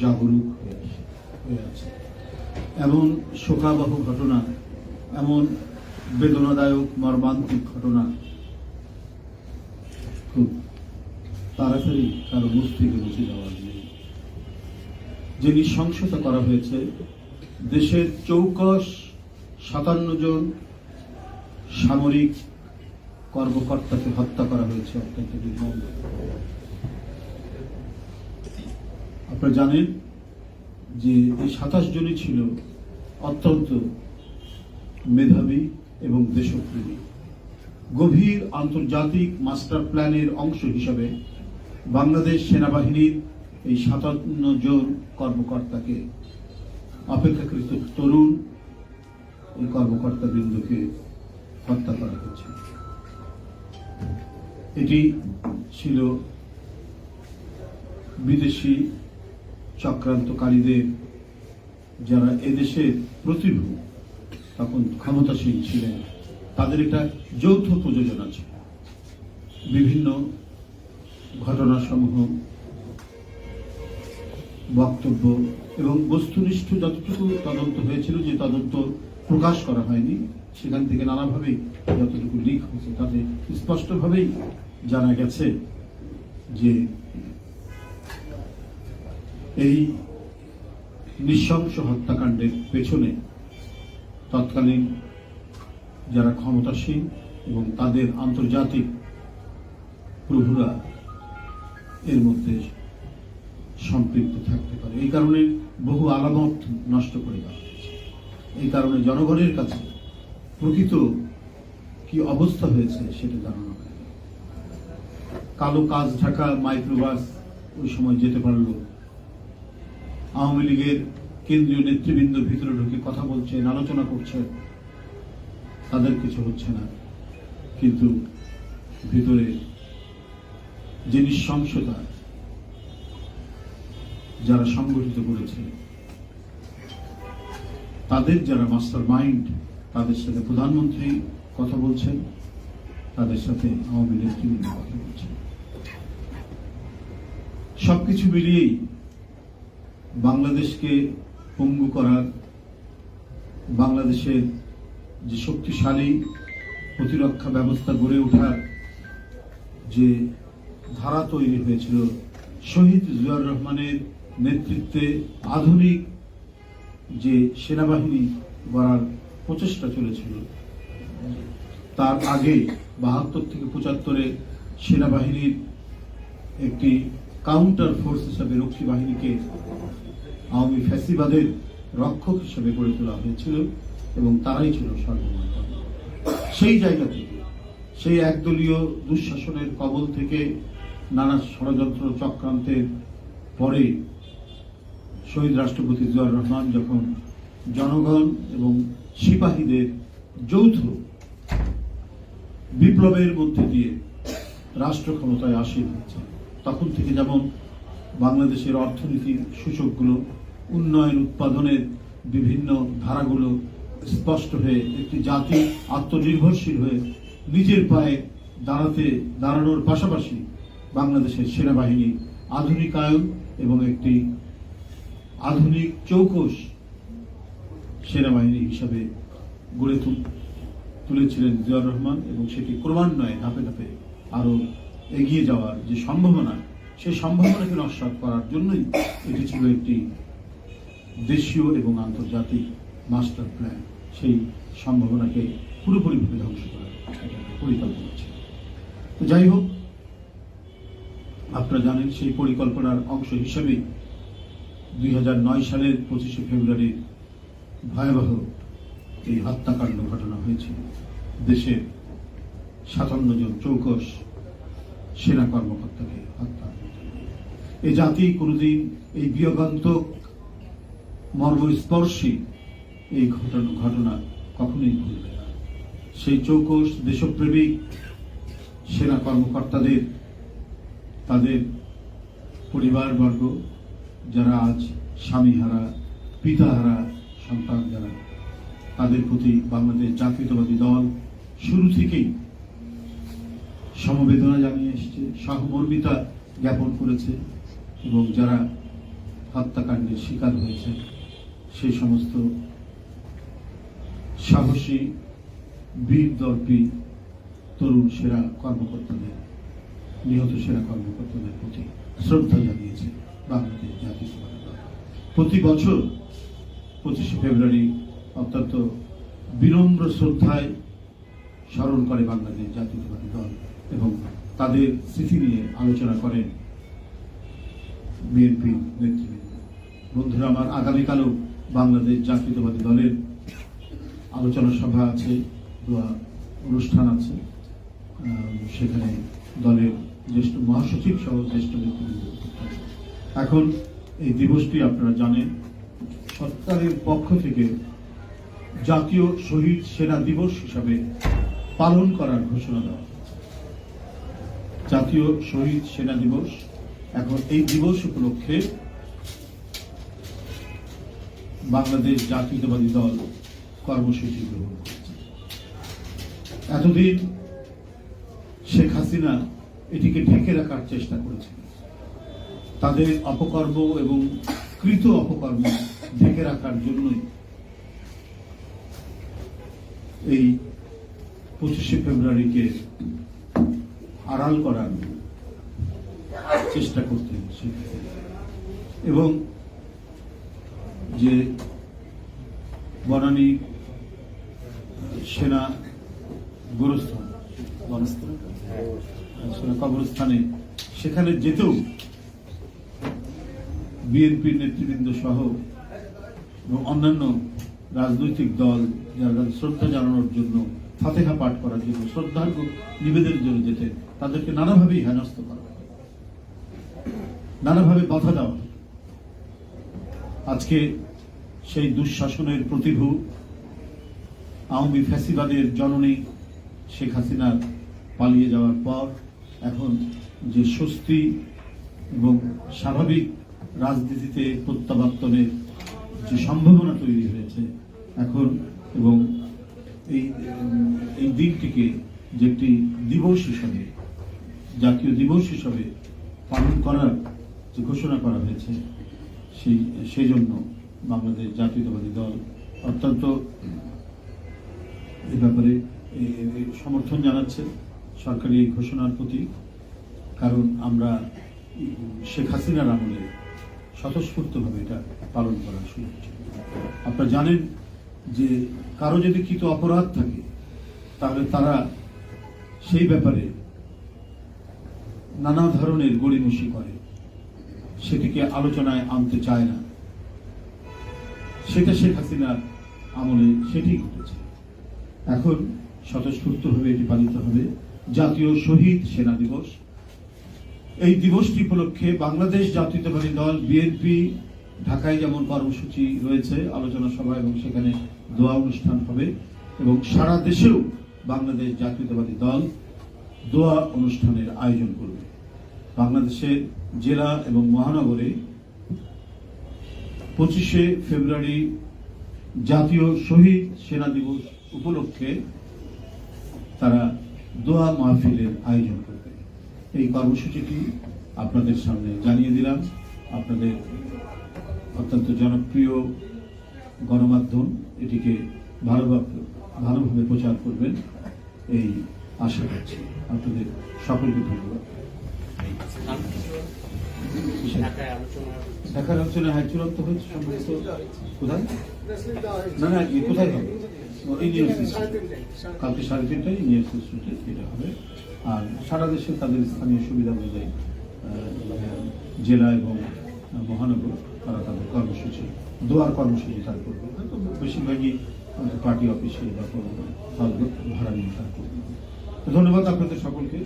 জাগরুক হয়ে আসে- হয়ে আছে। এমন শোকাবহ ঘটনা, এমন বেদনাদায়ক মর্মান্তিক ঘটনা খুব তাড়াতাড়ি কারও মস্তিষ্কে মুছে যাওয়ার নেই। যে নৃশংসতা করা হয়েছে, দেশের চৌকস সাতান্ন জন সামরিক কর্মকর্তাকে হত্যা করা হয়েছে অত্যন্ত নির্মম আপনারা জানেন যে এই সাতাশ জনই ছিল অত্যন্ত মেধাবী এবং দেশপ্রেমী। গভীর আন্তর্জাতিক মাস্টার প্ল্যানের অংশ হিসাবে বাংলাদেশ সেনাবাহিনীর এই সাতান্ন জন কর্মকর্তাকে অপেক্ষাকৃত তরুণ এই কর্মকর্তা বৃন্দকে হত্যা করা হয়েছে। এটি ছিল বিদেশি চক্রান্তকারীদের যারা এদেশের প্রতিভূ তখন ক্ষমতাসীন ছিলেন, তাদের একটা যৌথ প্রযোজনা ছিল। বিভিন্ন ঘটনাসমূহ, বক্তব্য এবং বস্তুনিষ্ঠ যতটুকু তদন্ত হয়েছিল যে তদন্ত প্রকাশ করা হয়নি, সেখান থেকে নানাভাবেই যতটুকু লিক হয়েছে তাতে স্পষ্টভাবেই জানা গেছে যে এই নৃশংস হত্যাকাণ্ডের পেছনে তৎকালীন যারা ক্ষমতাসীন এবং তাদের আন্তর্জাতিক প্রভুরা এর মধ্যে সম্পৃক্ত থাকতে পারে। এই কারণে বহু আলামত নষ্ট করে দেওয়া এই কারণে জনগণের কাছে প্রকৃত কি অবস্থা হয়েছে সেটা জানানো কালো কাজ ঢাকা মাইক্রোবাস ওই সময় যেতে পারল আওয়ামী লীগের কেন্দ্রীয় নেতৃবৃন্দ ভিতরে ঢুকে কথা বলছেন, আলোচনা করছেন। তাদের কিছু হচ্ছে না। কিন্তু ভিতরে যে নৃশংসতা যারা সংগঠিত করেছে, তাদের যারা মাস্টার মাইন্ড, তাদের সাথে প্রধানমন্ত্রী কথা বলছেন, তাদের সাথে আওয়ামী লীগ কথা বলছেন। সবকিছু মিলিয়েই বাংলাদেশকে পঙ্গু করার, বাংলাদেশের যে শক্তিশালী প্রতিরক্ষা ব্যবস্থা গড়ে ওঠার যে ধারা তৈরি হয়েছিল, শহীদ জিয়াউর রহমানের নেতৃত্বে আধুনিক যে সেনাবাহিনী গড়ার প্রচেষ্টা চলেছিল, তার আগে বাহাত্তর থেকে পঁচাত্তরে সেনাবাহিনীর একটি কাউন্টার ফোর্স হিসাবে রক্ষী বাহিনীকে আওয়ামী ফ্যাসিবাদের রক্ষক হিসেবে গড়ে তোলা হয়েছিল এবং তারাই ছিল সর্বময় সেই জায়গা থেকে, সেই একদলীয় দুঃশাসনের কবল থেকে নানা ষড়যন্ত্র চক্রান্তের পরে শহীদ রাষ্ট্রপতি জিয়াউর রহমান যখন জনগণ এবং সিপাহীদের যৌথ বিপ্লবের মধ্যে দিয়ে রাষ্ট্র ক্ষমতায় আসীন হচ্ছে তখন থেকে যেমন বাংলাদেশের অর্থনীতির সূচকগুলো, উন্নয়ন উৎপাদনের বিভিন্ন ধারাগুলো স্পষ্ট হয়ে একটি জাতি আত্মনির্ভরশীল হয়ে নিজের পায়ে দাঁড়াতে, দাঁড়ানোর পাশাপাশি বাংলাদেশের সেনাবাহিনী আধুনিকায়ন এবং একটি আধুনিক চৌকস সেনাবাহিনী হিসাবে গড়ে তুল- তুলেছিলেন জিয়াউর রহমান এবং সেটি ক্রমান্বয়ে ধাপে ধাপে আরও এগিয়ে যাওয়ার যে সম্ভাবনা, সেই সম্ভাবনাকে নস্বাত করার জন্যই এটি ছিল একটি দেশীয় এবং আন্তর্জাতিক মাস্টার প্ল্যান। সেই সম্ভাবনাকে পুরোপুরিভাবে ধ্বংস করার পরিকল্পনা ছিল। তো যাই হোক, আপনারা জানেন সেই পরিকল্পনার অংশ হিসেবেই দুই সালের পঁচিশে ফেব্রুয়ারির ভয়াবহ এই হত্যাকাণ্ড ঘটনা হয়েছিল। দেশের সাতান্ন জন চৌকস সেনা কর্মকর্তাকে হত্যা এই জাতি কোনোদিন এই বিয়োগান্তক মর্মস্পর্শী এই ঘটনা ঘটনা কখনোই ভুলবে না। সেই চৌকস দেশপ্রেমিক সেনা কর্মকর্তাদের, তাদের পরিবারবর্গ যারা আজ স্বামীহারা, পিতাহারা সন্তান যারা, তাদের প্রতি বাংলাদেশ জাতীয়তাবাদী দল শুরু থেকেই সমবেদনা জানিয়ে এসেছে, সহমর্মিতা জ্ঞাপন করেছে এবং যারা হত্যাকাণ্ডের শিকার হয়েছে সেই সমস্ত সাহসী, বীর দর্পী, তরুণ সেরা কর্মকর্তাদের, নিহত সেরা কর্মকর্তাদের প্রতি শ্রদ্ধা জানিয়েছে বাংলাদেশ দল। প্রতি বছর পঁচিশে ফেব্রুয়ারি অত্যন্ত বিনম্র শ্রদ্ধায় স্মরণ করে বাংলাদেশ জাতীয়তাবাদী দল। এবং তাদের স্মৃতি নিয়ে আলোচনা করেন বিএনপি নেতৃবৃন্দ। বন্ধুরা, আমার আগামীকালও বাংলাদেশ জাতীয়তাবাদী দলের আলোচনা সভা আছে, দোয়া অনুষ্ঠান আছে। সেখানে দলের জ্যেষ্ঠ মহাসচিব সহ জ্যেষ্ঠ নেতৃবৃন্দ এখন এই দিবসটি আপনারা জানেন, সরকারের পক্ষ থেকে জাতীয় শহীদ সেনা দিবস হিসাবে পালন করার ঘোষণা দেওয়া। জাতীয় শহীদ সেনা দিবস। এখন এই দিবস উপলক্ষে বাংলাদেশ জাতীয়তাবাদী দল কর্মসূচি গ্রহণ করেছে। এতদিন শেখ হাসিনা এটিকে ঢেকে রাখার চেষ্টা করেছিল তাদের অপকর্ম এবং কৃত অপকর্ম ঢেকে রাখার জন্যই এই পঁচিশে ফেব্রুয়ারিকে আড়াল করার চেষ্টা করতেন এবং যে বনানী সেনা গোরস্থান সেনা কবরস্থানে সেখানে যেতেও বিএনপির নেতৃবৃন্দ সহ এবং অন্যান্য রাজনৈতিক দল যারা শ্রদ্ধা জানানোর জন্য ফাতেহা পাঠ করার জন্য শ্রদ্ধা নিবেদনের জন্য যেতে, তাদেরকে নানাভাবেই হেনস্থ করা। নানাভাবে বাধা দেওয়া আজকে সেই দুঃশাসনের প্রতিভূ আওয়ামী ফ্যাসিবাদের জননী শেখ হাসিনার পালিয়ে যাওয়ার পর এখন যে স্বস্তি এবং স্বাভাবিক রাজনীতিতে প্রত্যাবর্তনের যে সম্ভাবনা তৈরি হয়েছে এখন এবং এই এই দিনটিকে যে একটি দিবস হিসাবে, জাতীয় দিবস হিসাবে পালন করার যে ঘোষণা করা হয়েছে, সেই সেই জন্য বাংলাদেশ জাতীয়তাবাদী দল অত্যন্ত এ ব্যাপারে সমর্থন জানাচ্ছে সরকারি এই ঘোষণার প্রতি। কারণ আমরা, শেখ হাসিনার আমলে স্বতঃস্ফূর্তভাবে এটা পালন করার শুরু আপনারা জানেন যে কারও যদি কৃত অপরাধ থাকে, তাহলে তারা সেই ব্যাপারে নানা ধরনের গড়িমসি করে। সেটিকে আলোচনায় আনতে চায় না। সেটা শেখ হাসিনার আমলে সেটি ঘটেছে। এখন স্বতঃস্ফূর্তভাবে এটি পালিত হবে। জাতীয় শহীদ সেনা দিবস। এই দিবসটি উপলক্ষে বাংলাদেশ জাতীয়তাবাদী দল, বিএনপি ঢাকায় যেমন কর্মসূচি রয়েছে, আলোচনা সভা এবং সেখানে দোয়া অনুষ্ঠান হবে এবং সারা দেশেও বাংলাদেশ জাতীয়তাবাদী দল দোয়া অনুষ্ঠানের আয়োজন করবে। বাংলাদেশের জেলা এবং মহানগরে পঁচিশে ফেব্রুয়ারি জাতীয় শহীদ সেনা দিবস উপলক্ষে তারা দোয়া মাহফিলের আয়োজন করবে। এই কর্মসূচিটি আপনাদের সামনে জানিয়ে দিলাম। আপনাদের অত্যন্ত জনপ্রিয় গণমাধ্যম, এটিকে ভালোভাবে ভালোভাবে প্রচার করবেন এই আশা করছি। আপনাদের সকলকে ধন্যবাদ। ঢাকায় আলোচনা হ্যাঁ চূড়ান্ত হয়েছে সম্ভবত। কোথায়? না না কোথায় হবে? কালকে সাড়ে তিনটায় ইউনিভার্সিটি এটা হবে। আর সারা দেশে তাদের স্থানীয় সুবিধা অনুযায়ী জেলা এবং মহানগর তারা তাদের কর্মসূচি, দোয়ার কর্মসূচি তারা করবে। হয়তো বেশিরভাগই পার্টি অফিসে বা কোনো ভাড়া নিয়ে তারা করবে। ধন্যবাদ আপনাদের সকলকে।